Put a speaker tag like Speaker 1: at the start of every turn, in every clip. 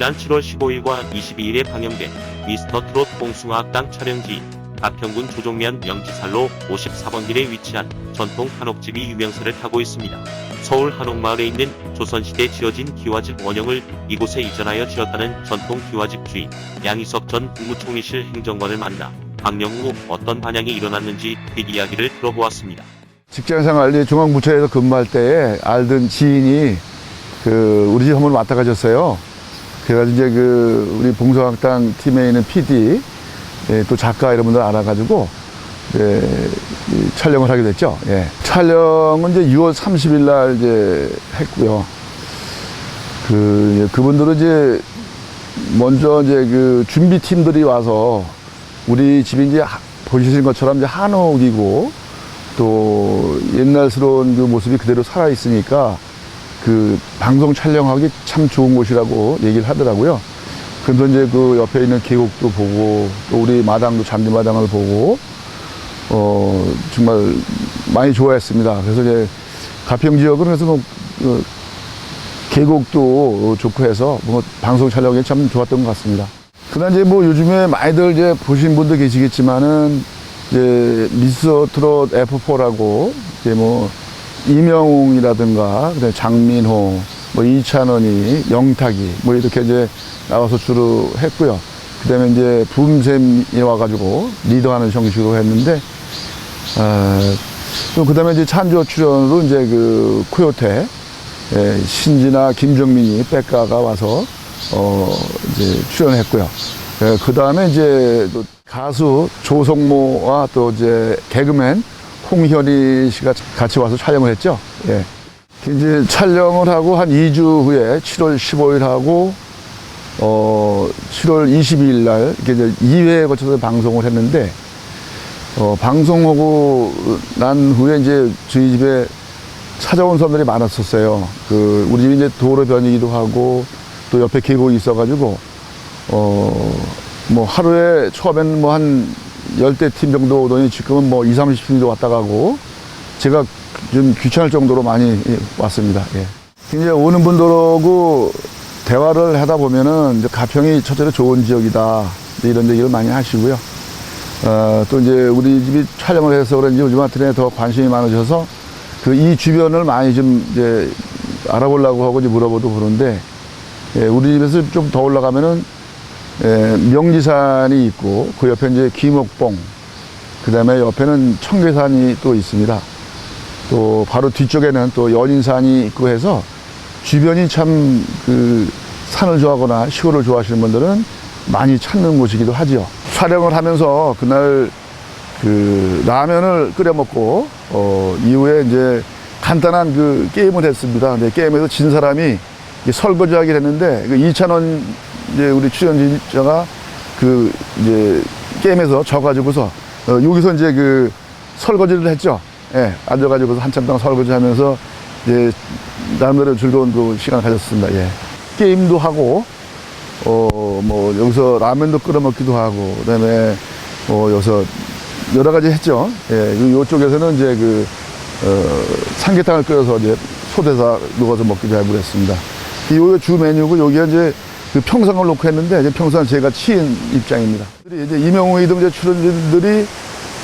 Speaker 1: 지난 7월 15일과 22일에 방영된 미스터 트롯 봉숭아학당 촬영지 가평군 조종면 명지살로 54번 길에 위치한 전통 한옥집이 유명세를 타고 있습니다. 서울 한옥마을에 있는 조선시대 지어진 기와집 원형을 이곳에 이전하여 지었다는 전통 기와집 주인 양희석 전 국무총리실 행정관을 만나 방영 후 어떤 반향이 일어났는지 그 이야기를 들어보았습니다.
Speaker 2: 직장생활 이제 중앙부처에서 근무할 때에 알던 지인이 그 우리 집 한번 왔다 가셨어요. 그래가지고 이제 그 우리 봉성학당 팀에 있는 PD 예, 또 작가 이런 분들 알아가지고 이 촬영을 하게 됐죠. 예. 촬영은 이제 6월 30일 날 이제 했고요. 그 예, 그분들은 이제 먼저 이제 그 준비 팀들이 와서 우리 집이 이제 하- 보시는 것처럼 이제 한옥이고 또 옛날스러운 그 모습이 그대로 살아 있으니까 그 방송 촬영하기 참 좋은 곳이라고 얘기를 하더라고요. 그래서 이제 그 옆에 있는 계곡도 보고 또 우리 마당도 잔디 마당을 보고 어 정말 많이 좋아했습니다. 그래서 이제 가평 지역은 그래서 뭐 그 계곡도 좋고 해서 뭐 방송 촬영이 참 좋았던 것 같습니다. 그다음 이제 뭐 요즘에 많이들 이제 보신 분도 계시겠지만은 이제 미스터 트롯 F4라고 이제 뭐 이명웅이라든가 장민호 뭐 이찬원이 영탁이 뭐 이렇게 이제 나와서 주로 했고요. 그다음에 이제 붐샘이 와가지고 리더하는 형식으로 했는데 아, 또 그다음에 이제 찬조 출연으로 이제 그 코요태 예, 신지나 김정민이 백가가 와서 어 이제 출연했고요. 예, 그 다음에 이제 또 가수 조성모와 또 이제 개그맨 홍현희 씨가 같이 와서 촬영을 했죠. 예. 이제 촬영을 하고 한 2주 후에 7월 15일 하고 어 7월 22일 날 이제 2회에 걸쳐서 방송을 했는데 어 방송하고 난 후에 이제 저희 집에 찾아온 사람들이 많았었어요. 그 우리 집이 이제 도로 변이기도 하고 또 옆에 계곡이 있어가지고 어 뭐 하루에 처음에는 뭐한 열대 팀 정도 오더니 지금은 뭐 2, 30팀도 왔다 가고 제가 좀 귀찮을 정도로 많이 예, 왔습니다. 예. 이제 오는 분들하고 대화를 하다 보면은 가평이 첫째로 좋은 지역이다 이런 얘기를 많이 하시고요. 어, 또 이제 우리 집이 촬영을 해서 그런지 요즘 같은 더 관심이 많으셔서 그 이 주변을 많이 좀 이제 알아보려고 하고 이제 물어보도 그러는데 예, 우리 집에서 좀 더 올라가면은 예, 명지산이 있고 그 옆에 이제 귀목봉 그 다음에 옆에는 청계산이 또 있습니다. 또 바로 뒤쪽에는 또 연인산이 있고 해서 주변이 참 그 산을 좋아하거나 시골을 좋아하시는 분들은 많이 찾는 곳이기도 하지요. 촬영을 하면서 그날 그 라면을 끓여 먹고 어 이후에 이제 간단한 그 게임을 했습니다. 근데 게임에서 진 사람이 설거지하기를 했는데 그 이찬원 이제 우리 출연자가 그 이제 게임에서 져가지고서 어 여기서 이제 그 설거지를 했죠. 예, 앉아가지고서 한참 동안 설거지 하면서 이제 나름대로 즐거운 그 시간을 가졌습니다. 예. 게임도 하고 어, 뭐, 여기서 라면도 끓여 먹기도 하고, 그 다음에, 뭐, 여기서 여러 가지 했죠. 예, 요, 쪽에서는 이제 그, 어, 삼계탕을 끓여서 이제 소대사 누워서 먹기도 하고 그랬습니다. 이 요주 메뉴고 여기가 이제 그 평상을 놓고 했는데, 이제 평상 제가 치인 입장입니다. 이제 이명웅 이등 이제 출연진들이,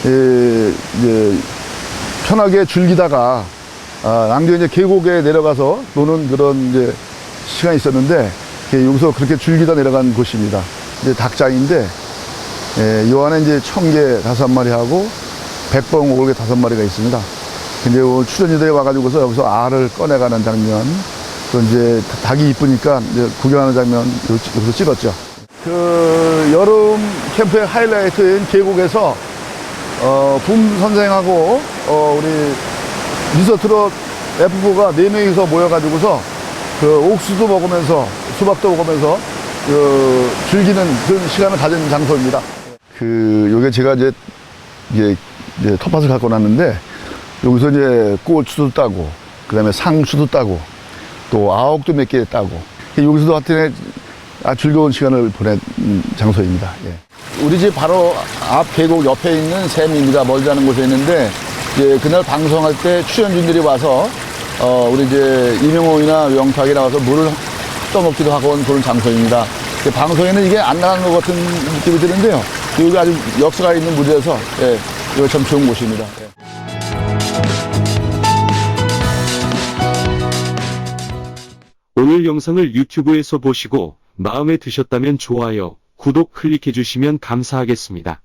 Speaker 2: 예, 이제 편하게 즐기다가, 아, 남겨 이제 계곡에 내려가서 노는 그런 이제 시간이 있었는데, 이렇게 여기서 그렇게 즐기다 내려간 곳입니다. 이제 닭장인데, 예, 요 안에 이제 청개 다섯 마리 하고, 백봉 오골개 다섯 마리가 있습니다. 근데 오늘 출연진들이 와가지고서 여기서 알을 꺼내가는 장면, 또 이제 닭이 이쁘니까 구경하는 장면 여기서 찍었죠. 그 여름 캠프의 하이라이트인 계곡에서 어, 붐 선생하고 어, 우리 미서트롯 F4가 네 명이서 모여가지고서 그 옥수수 먹으면서 수박도 먹으면서 그 즐기는 그런 시간을 가진 장소입니다. 그 요게 제가 이제 이제, 이제 텃밭을 갖고 났는데 여기서 이제 꼴추도 따고 그다음에 상추도 따고 또 아옥도 몇 개 따고 여기서도 하여튼 아주 즐거운 시간을 보낸 음, 장소입니다. 예. 우리 집 바로 앞 계곡 옆에 있는 샘입니다. 멀지 않은 곳에 있는데 이제 그날 방송할 때 출연진들이 와서 어 우리 이제 이명호이나 영탁이 나와서 물을 떠먹기도 하고 온 그런 장소입니다. 그 방송에는 이게 안 나가는 것 같은 느낌이 드는데요. 여기 아주 역사가 있는 무대여서 예, 이거 참 좋은 곳입니다. 예.
Speaker 3: 영상을 유튜브에서 보시고 마음에 드셨다면 좋아요, 구독 클릭해 주시면 감사하겠습니다.